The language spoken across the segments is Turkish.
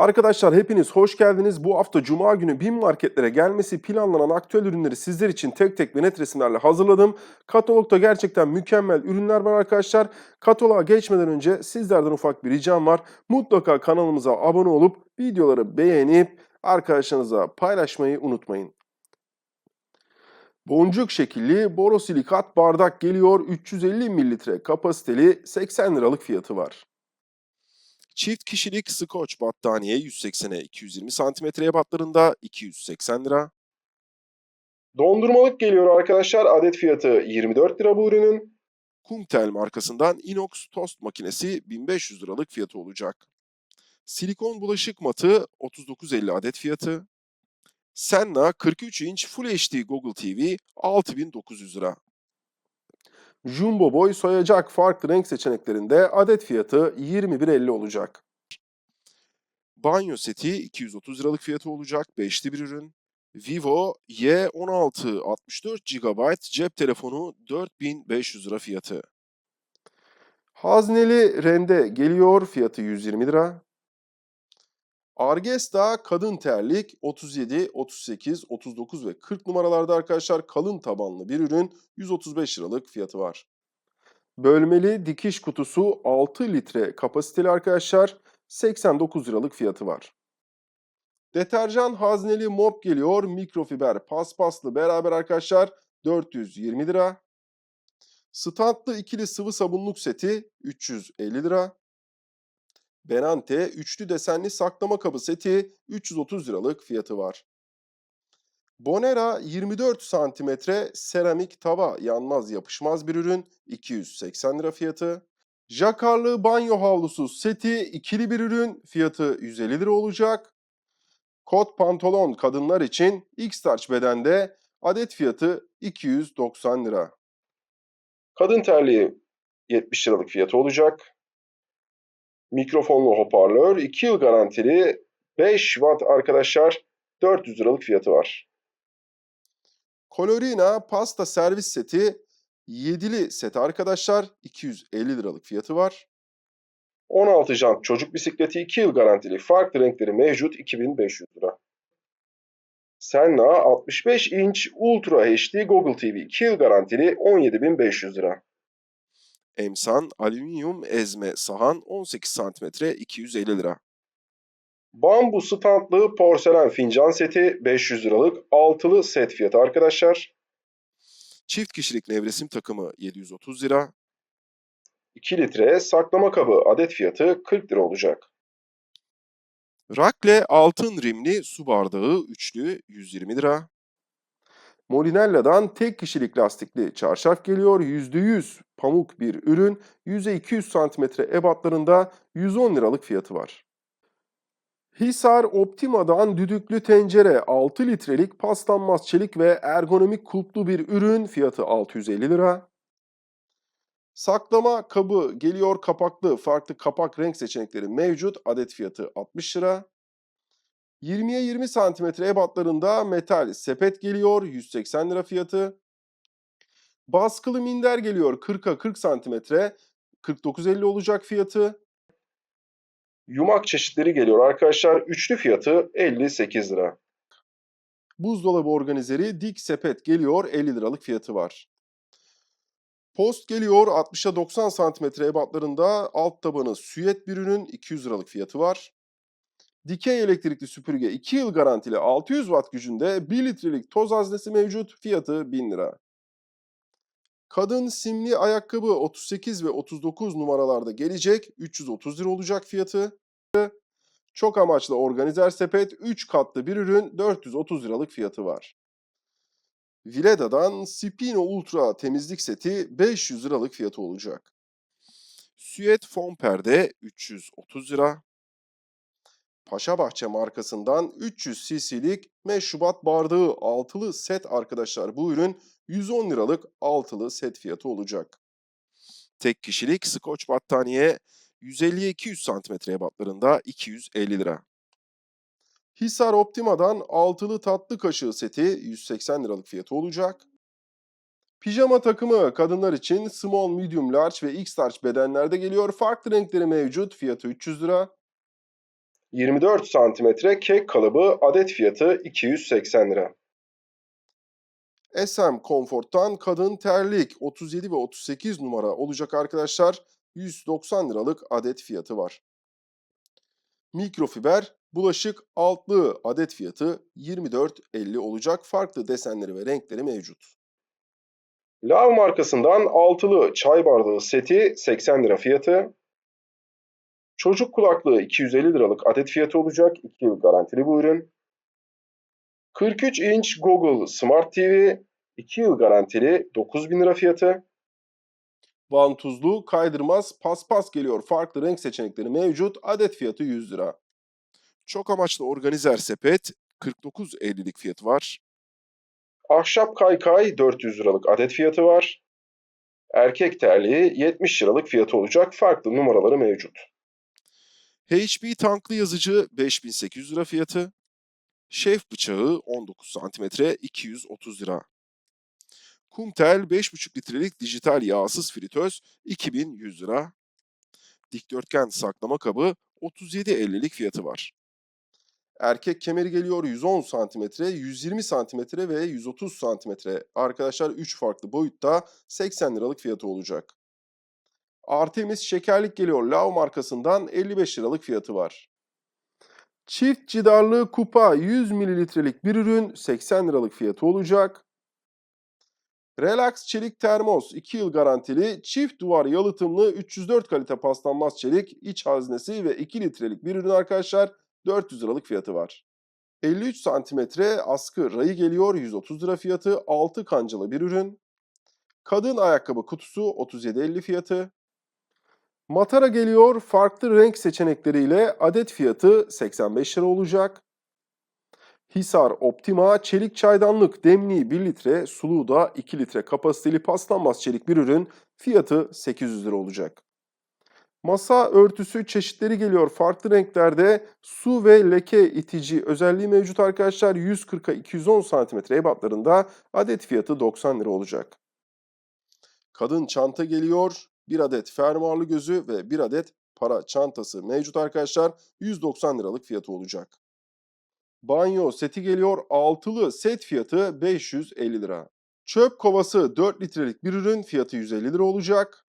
Arkadaşlar hepiniz hoş geldiniz. Bu hafta Cuma günü BİM marketlere gelmesi planlanan aktüel ürünleri sizler için tek tek ve net resimlerle hazırladım. Katalogda gerçekten mükemmel ürünler var arkadaşlar. Kataloğa geçmeden önce sizlerden ufak bir ricam var. Mutlaka kanalımıza abone olup videoları beğenip arkadaşlarınıza paylaşmayı unutmayın. Boncuk şekilli borosilikat bardak geliyor. 350 mililitre kapasiteli 80 liralık fiyatı var. Çift kişilik Scotch battaniye 180'e 220 santimetre ebatlarında 280 lira. Dondurmalık geliyor arkadaşlar. Adet fiyatı 24 lira bu ürünün. Kumtel markasından inox tost makinesi 1500 liralık fiyatı olacak. Silikon bulaşık matı 39.50 adet fiyatı. Senna 43 inç Full HD Google TV 6900 lira. Jumbo boy soyacak farklı renk seçeneklerinde adet fiyatı 21.50 olacak. Banyo seti 230 liralık fiyatı olacak. 5'li bir ürün. Vivo Y16 64 GB cep telefonu 4500 lira fiyatı. Hazneli rende geliyor fiyatı 120 lira. Argesta kadın terlik 37, 38, 39 ve 40 numaralarda arkadaşlar kalın tabanlı bir ürün 135 liralık fiyatı var. Bölmeli dikiş kutusu 6 litre kapasiteli arkadaşlar 89 liralık fiyatı var. Deterjan hazneli mop geliyor mikrofiber paspaslı beraber arkadaşlar 420 lira. Standlı ikili sıvı sabunluk seti 350 lira. Benante üçlü desenli saklama kabı seti 330 liralık fiyatı var. Bonera 24 santimetre seramik tava yanmaz yapışmaz bir ürün 280 lira fiyatı. Jakarlı banyo havlusu seti ikili bir ürün fiyatı 150 lira olacak. Kot pantolon kadınlar için X-Starch bedende adet fiyatı 290 lira. Kadın terliği 70 liralık fiyatı olacak. Mikrofonlu hoparlör 2 yıl garantili 5 watt arkadaşlar 400 liralık fiyatı var. Colorina pasta servis seti 7'li set arkadaşlar 250 liralık fiyatı var. 16 jant çocuk bisikleti 2 yıl garantili farklı renkleri mevcut 2500 lira. Senna 65 inç Ultra HD Google TV 2 yıl garantili 17500 lira. Emsan alüminyum ezme sahan 18 cm 250 lira. Bambu standlı porselen fincan seti 500 liralık altılı set fiyatı arkadaşlar. Çift kişilik nevresim takımı 730 lira. 2 litre saklama kabı adet fiyatı 40 lira olacak. Rakle altın rimli su bardağı üçlü 120 lira. Molinella'dan tek kişilik lastikli çarşaf geliyor. %100 pamuk bir ürün. Yüze 200 cm ebatlarında 110 liralık fiyatı var. Hisar Optima'dan düdüklü tencere 6 litrelik paslanmaz çelik ve ergonomik kulplu bir ürün fiyatı 650 lira. Saklama kabı geliyor kapaklı farklı kapak renk seçenekleri mevcut adet fiyatı 60 lira. 20'ye 20 santimetre ebatlarında metal sepet geliyor 180 lira fiyatı. Baskılı minder geliyor 40'a 40 santimetre 49.50 olacak fiyatı. Yumak çeşitleri geliyor arkadaşlar. Üçlü fiyatı 58 lira. Buzdolabı organizeri dik sepet geliyor 50 liralık fiyatı var. Post geliyor 60'a 90 santimetre ebatlarında alt tabanı süet bir ürün 200 liralık fiyatı var. Dikey elektrikli süpürge 2 yıl garantili 600 watt gücünde 1 litrelik toz haznesi mevcut fiyatı 1000 lira. Kadın simli ayakkabı 38 ve 39 numaralarda gelecek 330 lira olacak fiyatı. Çok amaçlı organizer sepet 3 katlı bir ürün 430 liralık fiyatı var. Vileda'dan Spino Ultra temizlik seti 500 liralık fiyatı olacak. Süet fon perde 330 lira. Paşabahçe markasından 300 cc'lik meşrubat bardağı altılı set arkadaşlar. Bu ürün 110 liralık altılı set fiyatı olacak. Tek kişilik Scotch battaniye 150'ye 200 cm ebatlarında 250 lira. Hisar Optima'dan altılı tatlı kaşığı seti 180 liralık fiyatı olacak. Pijama takımı kadınlar için small, medium, large ve x large bedenlerde geliyor. Farklı renkleri mevcut. Fiyatı 300 lira. 24 santimetre kek kalıbı adet fiyatı 280 lira. SM Comfort'tan kadın terlik 37 ve 38 numara olacak arkadaşlar. 190 liralık adet fiyatı var. Mikrofiber bulaşık altlığı adet fiyatı 24.50 olacak. Farklı desenleri ve renkleri mevcut. Lav markasından altılı çay bardağı seti 80 lira fiyatı. Çocuk kulaklığı 250 liralık adet fiyatı olacak. 2 yıl garantili bu ürün. 43 inç Google Smart TV 2 yıl garantili 9000 lira fiyatı. Vantuzlu kaydırmaz paspas geliyor. Farklı renk seçenekleri mevcut. Adet fiyatı 100 lira. Çok amaçlı organizer sepet 49.50'lik fiyatı var. Ahşap kaykay 400 liralık adet fiyatı var. Erkek terliği 70 liralık fiyatı olacak. Farklı numaraları mevcut. HP tanklı yazıcı 5800 lira fiyatı. Şef bıçağı 19 cm 230 lira. Kumtel 5,5 litrelik dijital yağsız fritöz 2100 lira. Dikdörtgen saklama kabı 37.50'lik fiyatı var. Erkek kemeri geliyor 110 cm, 120 cm ve 130 cm. Arkadaşlar 3 farklı boyutta 80 liralık fiyatı olacak. Artemis şekerlik geliyor Lav markasından 55 liralık fiyatı var. Çift cidarlı kupa 100 mililitrelik bir ürün 80 liralık fiyatı olacak. Relax çelik termos 2 yıl garantili çift duvar yalıtımlı 304 kalite paslanmaz çelik iç haznesi ve 2 litrelik bir ürün arkadaşlar 400 liralık fiyatı var. 53 santimetre askı rayı geliyor 130 lira fiyatı 6 kancalı bir ürün. Kadın ayakkabı kutusu 37.50 fiyatı. Matara geliyor farklı renk seçenekleriyle adet fiyatı 85 lira olacak. Hisar Optima çelik çaydanlık demliği 1 litre, suluğu da 2 litre kapasiteli paslanmaz çelik bir ürün fiyatı 800 lira olacak. Masa örtüsü çeşitleri geliyor farklı renklerde su ve leke itici özelliği mevcut arkadaşlar 140'a 210 cm ebatlarında adet fiyatı 90 lira olacak. Kadın çanta geliyor bir adet fermuarlı gözü ve bir adet para çantası mevcut arkadaşlar 190 liralık fiyatı olacak. Banyo seti geliyor. Altılı set fiyatı 550 lira. Çöp kovası 4 litrelik bir ürün fiyatı 150 lira olacak.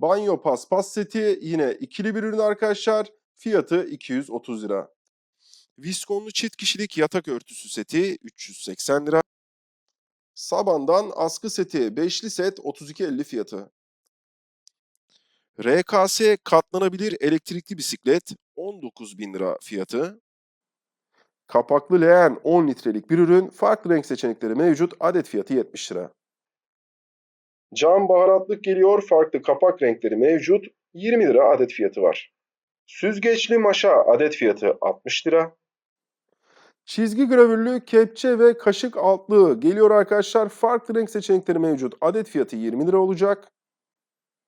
Banyo paspas seti yine ikili bir ürün arkadaşlar. Fiyatı 230 lira. Viskonlu çift kişilik yatak örtüsü seti 380 lira. Saban'dan askı seti 5'li set 32.50 fiyatı. RKS katlanabilir elektrikli bisiklet 19.000 lira fiyatı. Kapaklı leğen 10 litrelik bir ürün. Farklı renk seçenekleri mevcut. Adet fiyatı 70 lira. Cam baharatlık geliyor. Farklı kapak renkleri mevcut. 20 lira adet fiyatı var. Süzgeçli maşa adet fiyatı 60 lira. Çizgi gravürlü kepçe ve kaşık altlığı geliyor arkadaşlar. Farklı renk seçenekleri mevcut. Adet fiyatı 20 lira olacak.